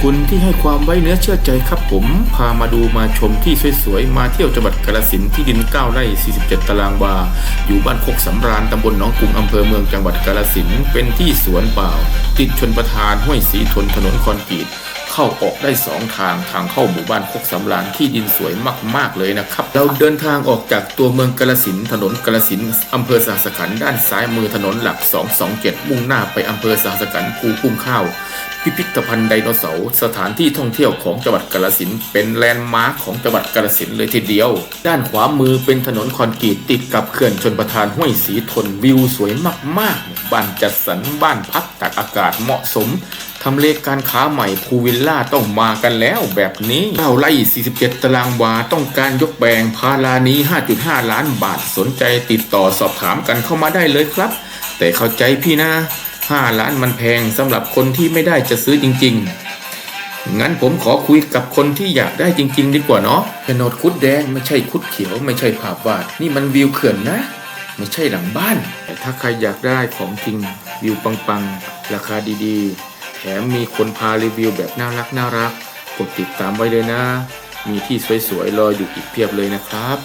คุณที่ให้ความไว้เนื้อเชื่อใจครับผม พามาดูมาชมที่สวยๆ มาเที่ยวจังหวัดกาฬสินธุ์ที่ดิน 9 ไร่ 47 ตารางวา อยู่บ้านโคกสำราญตำบลหนองกรุงอำเภอเมืองจังหวัดกาฬสินธุ์เป็นที่สวนเปล่า ติดชนประทานห้วยสีทนถนนคอนกรีตเข้าออกได้สองทางทางเข้าหมู่บ้านโคกสำราญที่ดินสวยมาก ๆ เลยนะครับ เราเดินทางออกจากตัวเมืองกาฬสินธุ์ถนนกาฬสินธุ์อำเภอสหสขันด้านซ้ายมือถนนหลัก 227 มุ่งหน้าไปอำเภอสหสขันภูกุ้งข้าว พิพิธภัณฑ์ไดโนเสาร์สถานที่ท่องเที่ยวของจังหวัดกาฬสินเป็นแลนด์มาร์คของจังหวัดกาฬสินเลยทีเดียว ด้านขวามือเป็นถนนคอนกรีตติดกับเขื่อนชนประทานห้วยสีทนวิวสวยมากๆ บ้านจัดสรรบ้านพักตากอากาศเหมาะสมทำเลการค้าใหม่พูวิลล่าต้องมากันแล้วแบบนี้เราไล่47 ตารางวาต้องการยกแปลงพารานี้ 5.5 ล้านบาทสนใจติดต่อสอบถามกันเข้ามาได้เลยครับ แต่เข้าใจพี่นะ 5 ล้านมันแพงสำหรับคนที่ไม่ได้จะซื้อจริง ๆ งั้นผมขอคุยกับคนที่อยากได้จริง ๆ ดีกว่าเนาะโฉนดคุดแดงไม่ใช่คุดเขียว ไม่ใช่ภาพวาด นี่มันวิวเขื่อนนะ ไม่ใช่หลังบ้าน แต่ถ้าใครอยากได้ของจริง วิวปังๆ ราคาดีๆ แถมมีคนพารีวิวแบบน่ารักน่ารักกดติดตามไว้เลยนะ มีที่สวยๆรออยู่อีกเพียบเลยนะครับ